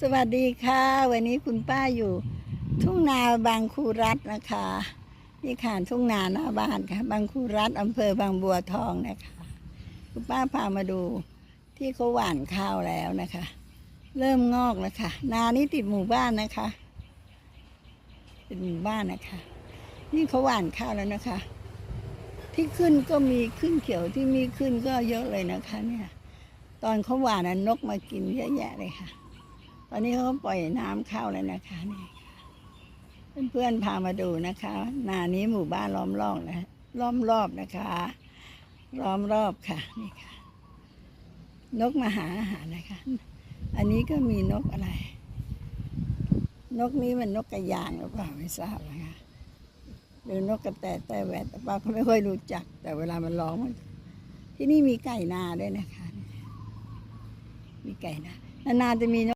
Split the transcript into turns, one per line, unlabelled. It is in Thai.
สวัสดีค่ะ วันนี้คุณป้าอยู่ ทุ่งนาบางคูรัฐนะคะ นี่ค่ะทุ่งนาหน้าบ้านค่ะ บางคูรัฐอำเภอบางบัวทองนะคะ คุณป้าพามาดูที่เขาหว่านข้าวแล้วนะคะ เริ่มงอกแล้วค่ะ นานี้ติดหมู่บ้านนะคะ ติดหมู่บ้านนะคะ นี่เขาหว่านข้าวแล้วนะคะ ที่ขึ้นก็มีขึ้นเขียวที่มีขึ้นก็เยอะเลยนะคะ เนี่ย ตอนเขาหว่านนกมากินเยอะแยะเลยค่ะ อนนี้เขาปล่อยน้ำเข้าแล้วนะคะนี่เพื่อนๆพามาดูนะคะ นานี้หมู่บ้านล้อมรอบนะล้อมรอบนะคะ ล้อมรอบค่ะนี่ค่ะ นกมาหาอาหารนะคะ อันนี้ก็มีนกอะไร นกนี้มันนกกระยางหรือเปล่าไม่ทราบนะคะหรือนกกระแตแต่แหวดแต่ป้าก็ไม่ค่อยรู้จัก แต่เวลามันร้องมันที่นี่มีไก่นาด้วยนะคะ มีไก่นานานๆจะมีนก